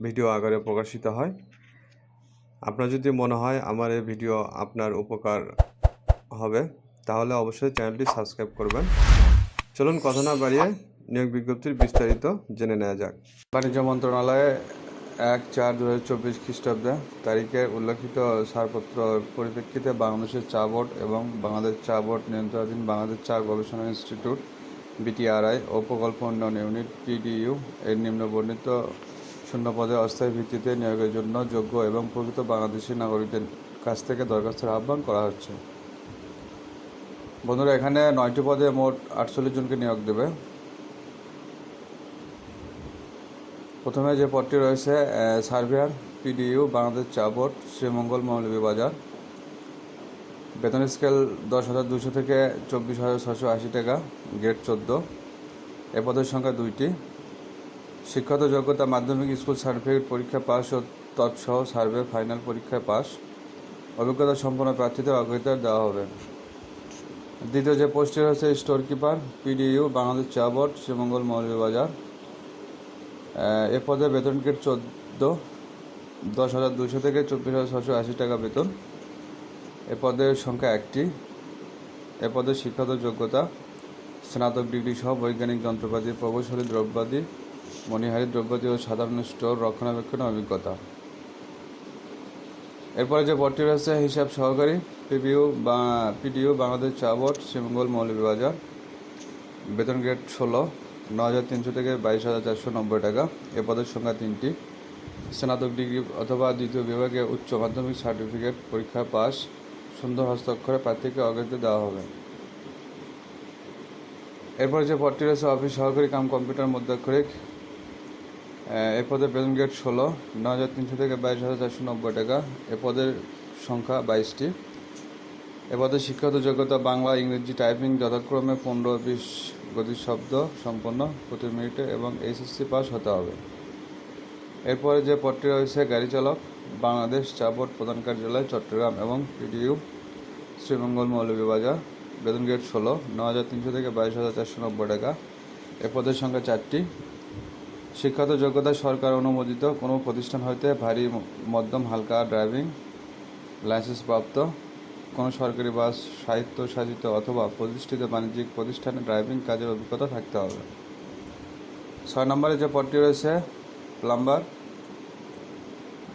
Video আকারে প্রকাশিত হয়। আপনার যদি মনে হয় আমার এই ভিডিও আপনার উপকার হবে, তাহলে অবশ্যই চ্যানেলটি সাবস্ক্রাইব করবেন। চলুন কথা না বাড়িয়ে নিয়োগ বিজ্ঞপ্তির বিস্তারিত জেনে নেওয়া যাক। বাণিজ্য মন্ত্রণালয়ে এক চার দু হাজার চব্বিশ খ্রিস্টাব্দে তারিখে উল্লেখিত ছাড়পত্র পরিপ্রেক্ষিতে বাংলাদেশের চা বোর্ড এবং বাংলাদেশ চা বোর্ড নিয়ন্ত্রণাধীন বাংলাদেশ চা গবেষণা ইনস্টিটিউট, বিটিআরআই ও প্রকল্প উন্নয়ন ইউনিট, পিডিইউ এর নিম্ন বর্ণিত শূন্য পদে অস্থায়ী ভিত্তিতে নিয়োগের জন্য যোগ্য এবং প্রকৃত বাংলাদেশি নাগরিকদের কাছ থেকে দরখাস্তের আহ্বান করা হচ্ছে। বন্ধুরা, এখানে নয়টি পদে মোট আটচল্লিশ জনকে নিয়োগ দেবে। প্রথমে যে পদটি রয়েছে সার্ভেয়ার পিডিইউ, বাংলাদেশ চা বোর্ড, শ্রীমঙ্গল মৌলভীবাজার বেতন স্কেল দশ হাজার দুশো থেকে চব্বিশ হাজার ছশো আশি টাকা গ্রেড চোদ্দ। এ পদের সংখ্যা দুইটি। শিক্ষাগত যোগ্যতা, মাধ্যমিক স্কুল সার্টিফিকেট পরীক্ষা পাস ও তৎসহ সার্ভে ফাইনাল পরীক্ষায় পাস অভিজ্ঞতা সম্পন্ন প্রার্থীদের অগ্রাধিকার দেওয়া হবে। দ্বিতীয় যে পোস্টটি রয়েছে স্টোর কিপার পিডিইউ, বাংলাদেশ চা বোর্ড শ্রীমঙ্গল মৌলভীবাজার। এ পদে বেতন গ্রেড চোদ্দ, দশ হাজার দুশো থেকে চব্বিশ হাজার ছশো আশি টাকা বেতন। এ পদের সংখ্যা একটি। এ পদের শিক্ষাগত যোগ্যতা, স্নাতক ডিগ্রি সহ বৈজ্ঞানিক যন্ত্রপাতি, প্রকৌশলী, দ্রব্যাদি মণিহারি দ্রব্যাদি ও সাধারণ স্টোর রক্ষণাবেক্ষণের অভিজ্ঞতা। এরপরে যে পদটি রয়েছে, হিসাব সহকারী পিবিউ বা পিডিইউ, বাংলাদেশ চা বোর্ড, শ্রীমঙ্গল মৌলভীবাজার। বেতন গ্রেড ষোলো ন হাজার তিনশো থেকে বাইশ হাজার চারশো নব্বই টাকা। এ পদের সংখ্যা তিনটি। স্নাতক ডিগ্রি অথবা দ্বিতীয় বিভাগে উচ্চ মাধ্যমিক সার্টিফিকেট পরীক্ষা পাস। সুন্দর হস্তাক্ষরে প্রার্থীকে অগ্রাধিকার দেওয়া হবে। এরপর যে পদটি রয়েছে, অফিস সহকারী কাম কম্পিউটার মধ্যাক্ষরিক এ পদের বেতন গ্রেড ষোলো ন হাজার তিনশো থেকে বাইশ হাজার চারশো নব্বই টাকা। এ পদের সংখ্যা বাইশটি। এ পদের শিক্ষাগত যোগ্যতা বাংলা, ইংরেজি টাইপিং যথাক্রমে পনেরো বিশ গতির শব্দ সম্পন্ন প্রতি মিনিটে এবং এইচএসসি পাস হতে হবে। এরপরে যে পদটি রয়েছে, গাড়ি চালক, বাংলাদেশ চা বোর্ড প্রধান কার্যালয়, চট্টগ্রাম এবং পিডিইউ শ্রীমঙ্গল মৌলভীবাজার। বেতন গ্রেড ষোলো ন হাজার তিনশো থেকে বাইশ হাজার চারশো নব্বই টাকা। এ পদের সংখ্যা চারটি। শিক্ষাগত যোগ্যতা সরকার অনুমোদিত। কোনো প্রতিষ্ঠান হইতে ভারী মধ্যম, হালকা ড্রাইভিং লাইসেন্স প্রাপ্ত কোনো সরকারি বাস সাহিত্য শাসিত অথবা প্রতিষ্ঠিত বাণিজ্যিক প্রতিষ্ঠানে ড্রাইভিং কাজের অভিজ্ঞতা থাকতে হবে। ছয় নম্বরে যে পদটি রয়েছে, প্লাম্বার,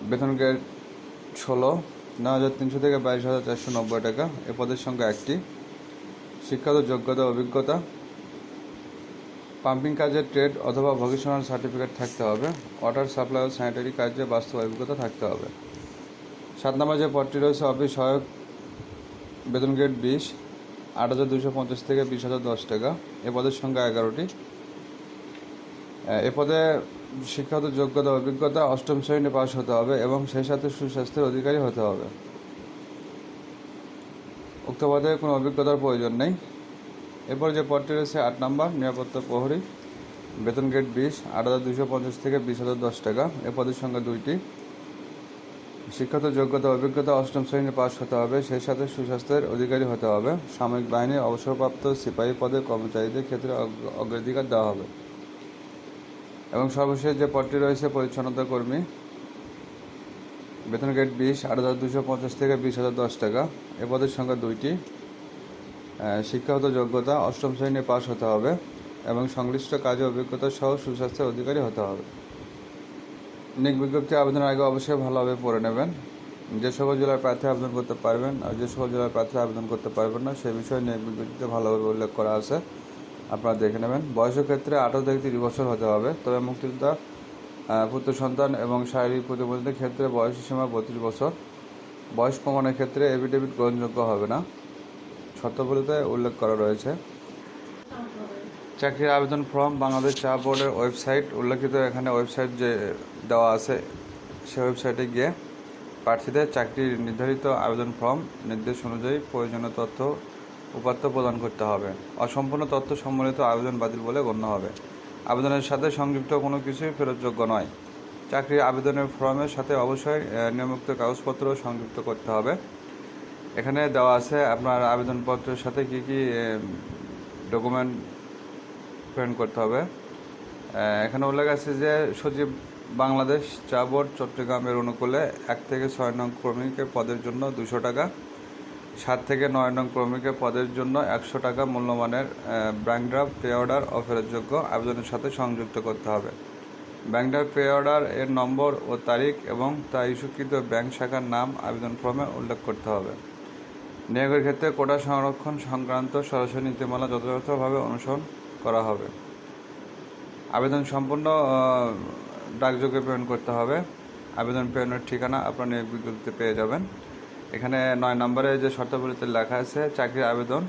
বেতন গ্রেড ষোলো ন হাজার তিনশো থেকে বাইশ হাজার চারশো নব্বই টাকা। এ পদের সংখ্যা একটি। শিক্ষাগত যোগ্যতা, অভিজ্ঞতা পাম্পিং কাজের ট্রেড অথবা ভোকেশনাল সার্টিফিকেট থাকতে হবে। ওয়াটার সাপ্লাই ও স্যানিটারি কাজে বাস্তব অভিজ্ঞতা থাকতে হবে। সাত নম্বর যে পদটি রয়েছে অফিস সহায়ক বেতন গ্রেড বিশ, আট হাজার দুশো পঞ্চাশ থেকে বিশ হাজার দশ টাকা। এ পদের সংখ্যা এগারোটি। এ পদে শিক্ষাগত যোগ্যতা, অভিজ্ঞতা অষ্টম শ্রেণীতে পাশ হতে হবে এবং সেই সাথে সুস্বাস্থ্যের অধিকারী হতে হবে। উক্ত পদে কোনো অভিজ্ঞতার প্রয়োজন নেই। এরপর যে পদটি রয়েছে আট নম্বর, নিরাপত্তা প্রহরী, বেতন গ্রেড বিশ, আট হাজার দুশো পঞ্চাশ থেকে বিশ হাজার দশ টাকা। এ পদের সংখ্যা দুইটি। শিক্ষাগত যোগ্যতা, অভিজ্ঞতা অষ্টম শ্রেণীতে পাস হতে হবে, সেই সাথে সুস্বাস্থ্যের অধিকারী হতে হবে। সাময়িক বাহিনীর অবসরপ্রাপ্ত সিপাহী পদে কর্মচারীদের ক্ষেত্রে অগ্রাধিকার দেওয়া হবে। এবং সর্বশেষ যে পদটি রয়েছে, পরিচ্ছন্নতা কর্মী, বেতন গেট বিশ, আট হাজার দুশো পঞ্চাশ থেকে বিশ হাজার দশ টাকা। এ পদের সংখ্যা দুইটি। শিক্ষাগত যোগ্যতা অষ্টম শ্রেণি পাস হতে হবে এবং সংশ্লিষ্ট কাজে অভিজ্ঞতা সহ সুস্বাস্থ্যের অধিকারী হতে হবে। নিক বিজ্ঞপ্তি আবেদনের আগে অবশ্যই ভালোভাবে পড়ে নেবেন। যে সকল জেলার প্রার্থী আবেদন করতে পারবেন আর যে সকল জেলার প্রার্থী আবেদন করতে পারবেন না, সে বিষয়ে নিয়োগ বিজ্ঞপ্তিতে ভালোভাবে উল্লেখ করা আছে। আপনারা দেখে নেবেন। বয়সের ক্ষেত্রে আঠারো থেকে তিরিশ বছর হতে হবে, তবে মুক্তিযোদ্ধা পুত্র সন্তান এবং শারীরিক প্রতিবন্ধীদের ক্ষেত্রে বয়স সীমা বত্রিশ বছর। বয়স প্রমাণের ক্ষেত্রে এফিডেভিট গ্রহণযোগ্য হবে না। শর্তাবলীতে উল্লেখ করা রয়েছে। চাকরির আবেদন ফর্ম বাংলাদেশ চা বোর্ডের ওয়েবসাইট। উল্লেখিত এখানে ওয়েবসাইট যে দেওয়া আছে, সে ওয়েবসাইটে গিয়ে প্রার্থীদের চাকরির নির্ধারিত আবেদন ফর্ম নির্দেশ অনুযায়ী প্রয়োজনীয় তথ্য উপাত্ত প্রদান করতে হবে। অসম্পূর্ণ তথ্য সম্বলিত আবেদন বাতিল বলে গণ্য হবে। আবেদনের সাথে সংযুক্ত কোনো কিছুই ফেরতযোগ্য নয়। চাকরির আবেদনের ফর্মের সাথে অবশ্যই নিয়মিত কাগজপত্র সংযুক্ত করতে হবে। এখানে দেওয়া আছে আপনার আবেদনপত্রের সাথে কি কি ডকুমেন্ট প্রিন্ট করতে হবে। এখানে উল্লেখ আছে যে সচিব বাংলাদেশ চা বোর্ড চট্টগ্রামের অনুকূলে এক থেকে ছয় নং ক্রমিকের পদের জন্য দুশো টাকা, সাত থেকে নয় নং ক্রমিকের পদের জন্য একশো টাকা মূল্যমানের ব্যাংক ড্রাফট পে অর্ডার ও ফেরতযোগ্য আবেদনের সাথে সংযুক্ত করতে হবে। ব্যাংক ড্রাফট পে অর্ডার এর নম্বর ও তারিখ এবং তা ইস্যুকৃত ব্যাংক শাখার নাম আবেদন ফর্মে উল্লেখ করতে হবে। নিয়োগের ক্ষেত্রে কোটা সংরক্ষণ সংক্রান্ত সরাসরি নীতিমালা যথাযথভাবে অনুসরণ করা হবে। আবেদন সম্পূর্ণ ডাকযোগে প্রেরণ করতে হবে। আবেদন প্রেরণের ঠিকানা আপনার নিয়োগ বিজ্ঞপ্তিতে পেয়ে যাবেন। এখানে নয় নম্বরে যে শর্তাবলীতে লেখা আছে, চাকরির আবেদন,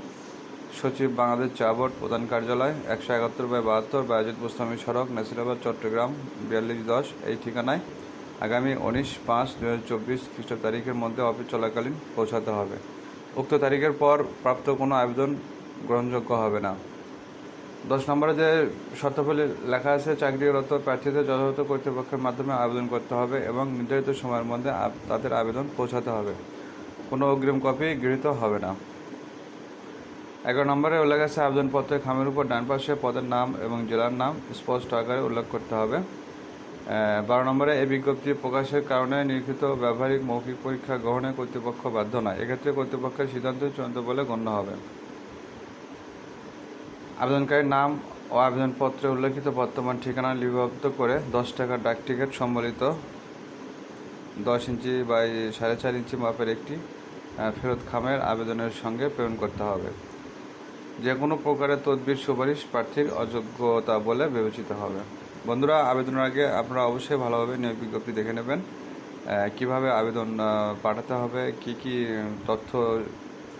সচিব বাংলাদেশ চা বোর্ড প্রধান কার্যালয়, একশো একাত্তর বাই বাহাত্তর, বায়াজিৎ গোস্বামী সড়ক, নাসিরাবাদ, চট্টগ্রাম, বিয়াল্লিশ দশ, এই ঠিকানায় আগামী উনিশ পাঁচ দু হাজার চব্বিশ খ্রিস্ট তারিখের মধ্যে অফিস চলাকালীন পৌঁছাতে হবে। উক্ত তারিখের পর প্রাপ্ত কোনো আবেদন গ্রহণযোগ্য হবে না। দশ নম্বরে যে শর্তাবলী লেখা আছে, চাকরিরত প্রার্থীদের যথাযথ কর্তৃপক্ষের মাধ্যমে আবেদন করতে হবে এবং নির্ধারিত সময়ের মধ্যে তাদের আবেদন পৌঁছাতে হবে। কোনো অগ্রিম কপি গৃহীত হবে না। এগারো নম্বরে উল্লেখ আছে, আবেদনপত্রের খামের উপর ডান পাশে পদের নাম এবং জেলার নাম স্পষ্ট আকারে উল্লেখ করতে হবে। বারো নম্বরে এই বিজ্ঞপ্তি প্রকাশের কারণে নির্মিত ব্যবহারিক মৌখিক পরীক্ষা গ্রহণে কর্তৃপক্ষ বাধ্য নয়। এক্ষেত্রে কর্তৃপক্ষের সিদ্ধান্ত চূড়ান্ত বলে গণ্য হবে। আবেদনকারীর নাম ও আবেদনপত্রে উল্লেখিত বর্তমান ঠিকানা লিপিবদ্ধ করে দশ টাকার ডাক টিকিট সম্বলিত দশ ইঞ্চি বাই সাড়ে চার ইঞ্চি মাপের একটি ফেরত খামের আবেদনের সঙ্গে প্রেরণ করতে হবে। যে কোনো প্রকারের তদবির সুপারিশ প্রার্থীর অযোগ্যতা বলে বিবেচিত হবে। বন্ধুরা, আবেদনের আগে আপনারা অবশ্যই ভালোভাবে নিয়োগ বিজ্ঞপ্তি দেখে নেবেন। কীভাবে আবেদন পাঠাতে হবে, কি কি তথ্য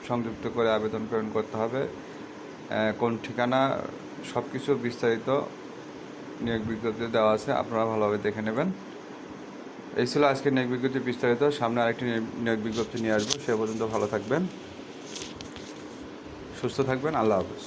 সংযুক্ত করে আবেদন প্রেরণ করতে হবে কোন ঠিকানা সব কিছু বিস্তারিত নিয়োগ বিজ্ঞপ্তি দেওয়া আছে, আপনারা ভালোভাবে দেখে নেবেন। এই ছিল আজকে নিয়োগ বিজ্ঞপ্তি বিস্তারিত। সামনে আরেকটি নিয়োগ বিজ্ঞপ্তি নিয়ে আসব। সে পর্যন্ত ভালো থাকবেন, সুস্থ থাকবেন। আল্লাহ হাফেজ।